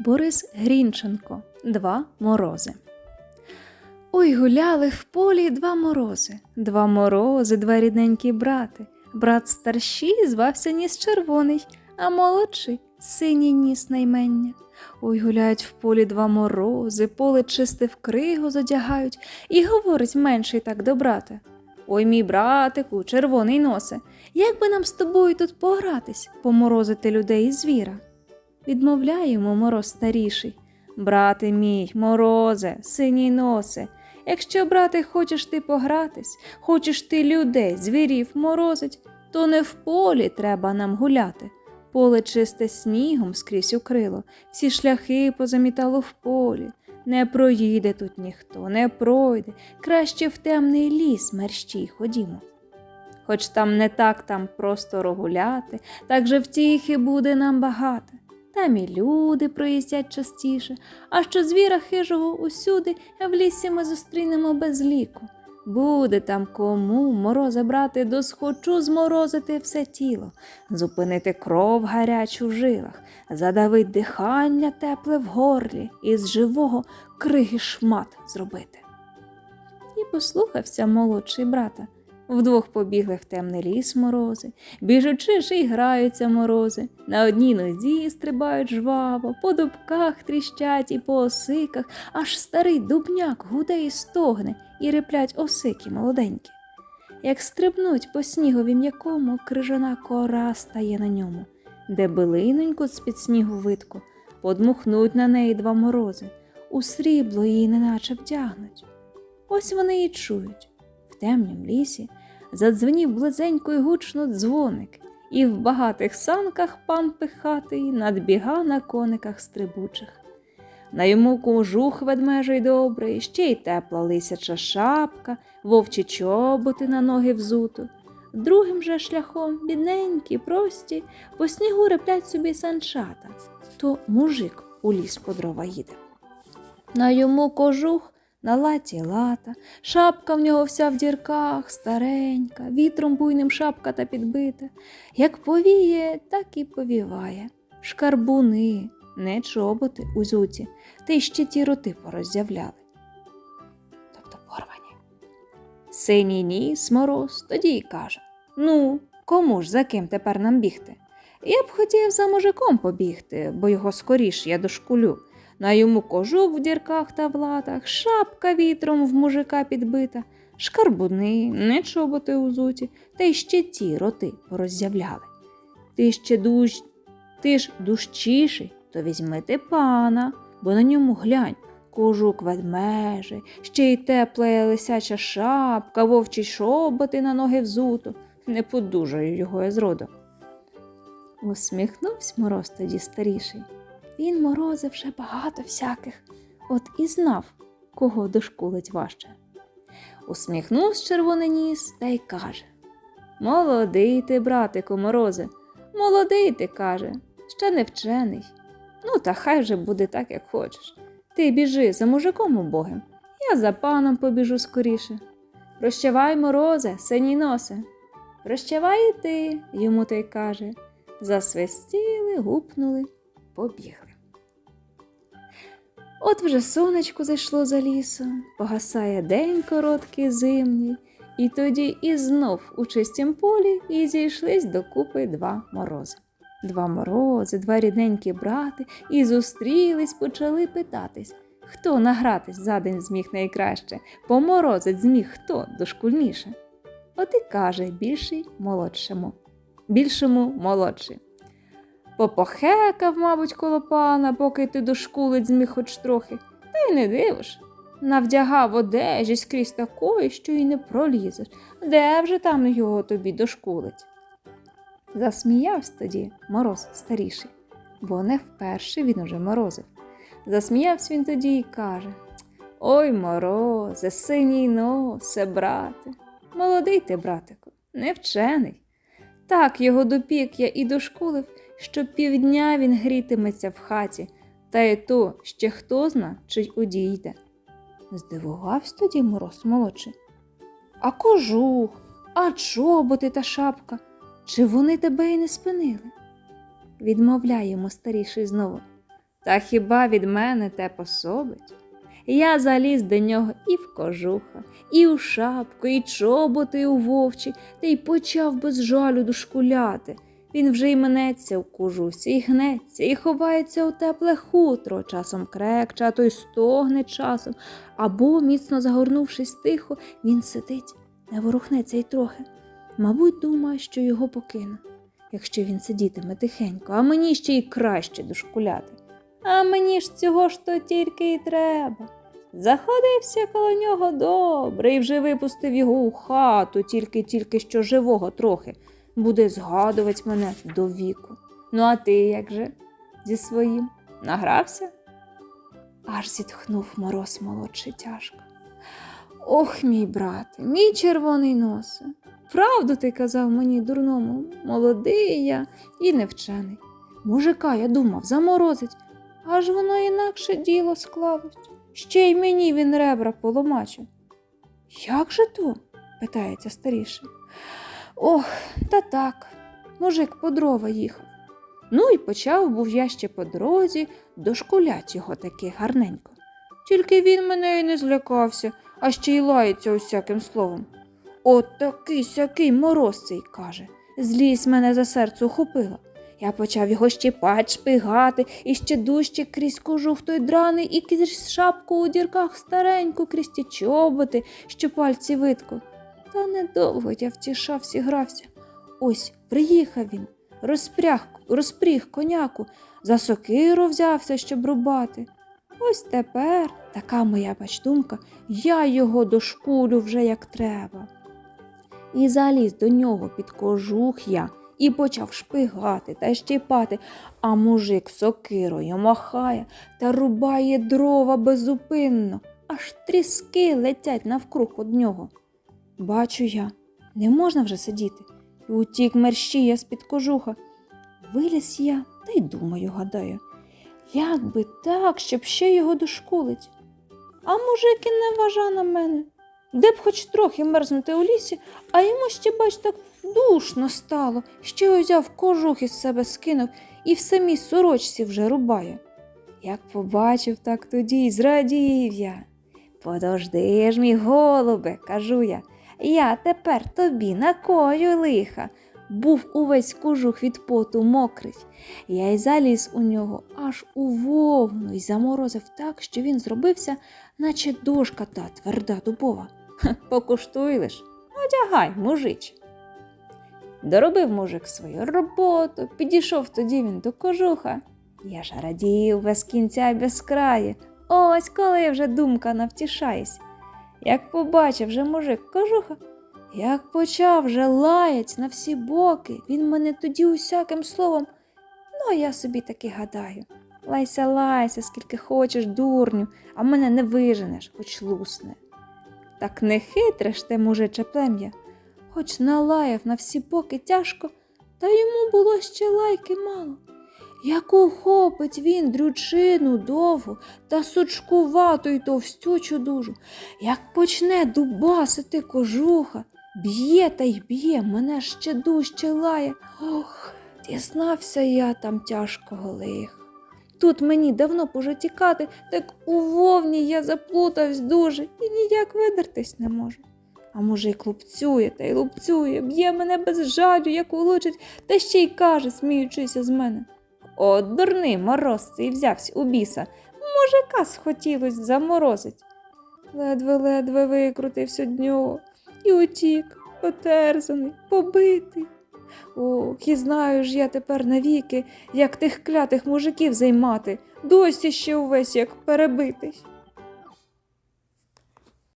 Борис Грінченко Два морози. Ой гуляли в полі два морози, два морози, два рідненькі брати. Брат старший звався ніс червоний, а молодший синій ніс наймення. Ой гуляють в полі два морози, поле чисте в кригу задягають, і говорить менший так до брата. Ой, мій братику, червоний носе, як би нам з тобою тут погратись, поморозити людей і звіра? Відмовляє йому мороз старіший. Брате мій, морозе, синій носе, якщо, брате, хочеш ти погратись, хочеш ти людей, звірів морозить, то не в полі треба нам гуляти. Поле чисте снігом скрізь укрило, всі шляхи позамітало в полі. Не проїде тут ніхто, не пройде, краще в темний ліс мерщій ходімо. Хоч там не так там просто гуляти, так же втіхи буде нам багато. Там і люди проїздять частіше, а що звіра хижого усюди в лісі ми зустрінемо без ліку. Буде там кому мороза брати, досхочу зморозити все тіло, зупинити кров гарячу в жилах, задавить дихання тепле в горлі і з живого криги шмат зробити. І послухався молодший брата. Вдвох побігли в темний ліс морози, біжучи ж і граються морози. На одній нозі стрибають жваво, по дубках тріщать і по осиках, аж старий дубняк гуде і стогне, і реплять осики молоденькі. Як стрибнуть по снігові м'якому, крижана кора стає на ньому, де билиноньку з-під снігу видку, подмухнуть на неї два морози, у срібло її неначе вдягнуть. Ось вони і чують. В темнім лісі задзвенів близенько й гучно дзвоник, і в багатих санках пан пихатий надбіга на кониках стрибучих. На йому кожух ведмежий добрий, ще й тепла лисяча шапка, вовчі чоботи на ноги взуто. Другим же шляхом, бідненькі, прості, по снігу реплять собі санчата, то мужик у ліс по дрова їде. На йому кожух на латі лата, шапка в нього вся в дірках, старенька, вітром буйним шапка та підбита. Як повіє, так і повіває. Шкарбуни, не чоботи у зуці, та й ще ті роти пороззявляли. Тобто порвані. Синій ніс мороз тоді й каже Ну, кому ж за ким тепер нам бігти? Я б хотів за мужиком побігти, бо його скоріш я дошкулю. На йому кожух в дірках та в латах, шапка вітром в мужика підбита, шкарбуни, не чоботи у зуті, та й ще ті роти пороззявляли. Ти ще дуж... ти ж дужчіший, то візьми ти пана, бо на ньому глянь. Кожук ведмежий, ще й тепла лисяча шапка, вовчі шоботи на ноги взуто. Не подужаю його я зроду. Усміхнувся мороз тоді старіший. Він морозив вже багато всяких, от і знав, кого дошкулить важче. Усміхнувся червоний ніс та й каже Молодий ти, братику, морозе, молодий ти, каже, ще не вчений. Ну, та хай вже буде так, як хочеш. Ти біжи за мужиком убогим, я за паном побіжу скоріше. Прощавай, морозе, синій носе. Прощавай і ти, йому той каже. Засвистіли, гупнули, побігли. От вже сонечко зайшло за лісом, погасає день короткий зимній, і тоді і знов у чистім полі і зійшлись докупи два морози. Два морози, два рідненькі брати, і зустрілись, почали питатись, хто награтись за день зміг найкраще, поморозить зміг хто дошкульніше. От і каже більший молодшому, більшому молодший. Попохекав, мабуть, коло пана, поки ти дошкулить зміг хоч трохи, та й не дивиш. Навдягав одежі скрізь такої, що й не пролізеш. Де вже там його тобі дошкулить? Засміявся тоді мороз старіший, бо не вперше він уже морозив. Засміявся він тоді і каже Ой, морозе, синій носе, брате. Молодий ти, братику, не вчений. Так його допік я і дошкулив, що півдня він грітиметься в хаті, та й то ще хто зна, чи й одійде. Здивувався тоді мороз молодший. А кожух, а чоботи та шапка, чи вони тебе й не спинили? Відмовляє йому старіший знову. Та хіба від мене те пособить? Я заліз до нього і в кожуха, і у шапку, і чоботи у вовчі, та й почав без жалю дошкуляти. Він вже й мнеться в кожусі, і гнеться, і ховається у тепле хутро, часом крекче, а то й стогне часом, або, міцно загорнувшись тихо, він сидить, не ворухнеться й трохи. Мабуть, думає, що його покину, якщо він сидітиме тихенько, а мені ще й краще дошкуляти. А мені ж цього ж то тільки й треба. Заходився коло нього добре і вже випустив його у хату, тільки-тільки що живого трохи. Буде згадувати мене до віку. Ну, а ти як же? Зі своїм награвся? Аж зітхнув мороз молодший тяжко. Ох, мій брате, мій червоний носе. Правду ти казав мені, дурному, молодий я і невчений. Мужика, я думав, заморозить, аж воно інакше діло склалось. Ще й мені він ребра поломачив. Як же то? питається старіший. Ох, та так, мужик по дрова їхав. Ну і почав був я ще по дорозі дошкулять його таки гарненько. Тільки він мене й не злякався, а ще й лається усяким словом. От такий сякий мороз цей каже. Злість мене за серце ухопила. Я почав його щіпать, шпигати, і ще дужче крізь кожух той драний, і крізь шапку у дірках стареньку, крізь ті чоботи, що пальці видко. Та недовго я втішався, грався. Ось приїхав він, розпряг, розпріг коняку, за сокиру взявся, щоб рубати. Ось тепер, така моя бачдумка, я його дошкулю вже як треба. І заліз до нього під кожух я і почав шпигати та щіпати, а мужик сокирою махає та рубає дрова безупинно, аж тріски летять навкруг од нього. Бачу я, не можна вже сидіти. І утік мерщія з-під кожуха. Виліз я та й думаю, гадаю, як би так, щоб ще його дошкулить. А мужик і не вважа на мене. Де б хоч трохи мерзнути у лісі, а йому ще, бач, так душно стало, ще узяв кожух із себе скинув і в самій сорочці вже рубає. Як побачив, так тоді й зрадів я. Подожди ж, мій голубе, кажу я, я тепер тобі накою лиха. Був увесь кожух від поту мокрий. Я й заліз у нього аж у вовну й заморозив так, що він зробився, наче дошка та тверда дубова. Ха, покуштуй лиш, одягай, мужич. Доробив мужик свою роботу, підійшов тоді він до кожуха. Я ж радів без кінця й без краю. Ось коли вже думка навтішаєсь. Як побачив вже мужик кожуха, як почав вже лаять на всі боки, він мене тоді усяким словом. Ну, а я собі таки гадаю. Лайся, лайся, скільки хочеш, дурню, а мене не виженеш, хоч лусне. Так не хитре ж те мужиче плем'я, хоч налаяв на всі боки тяжко, та йому було ще лайки мало. Як ухопить він дрючину довгу та сучкувату й товстючу дужу, як почне дубасити кожуха, б'є та й б'є, мене ще дужче лає. Ох, дізнався я там тяжкого лиха. Тут мені давно б тікати, так у вовні я заплутавсь дуже і ніяк видертись не можу. А мужик лупцює та й лупцює, б'є мене без жалю, як улучить, та ще й каже, сміючися з мене. О, дурний мороз цей взявсь у біса. Мужика схотілось заморозить. Ледве-ледве викрутився нього і утік, потерзаний, побитий. Ох, і знаю ж я тепер навіки, як тих клятих мужиків займати, досі ще увесь як перебитий.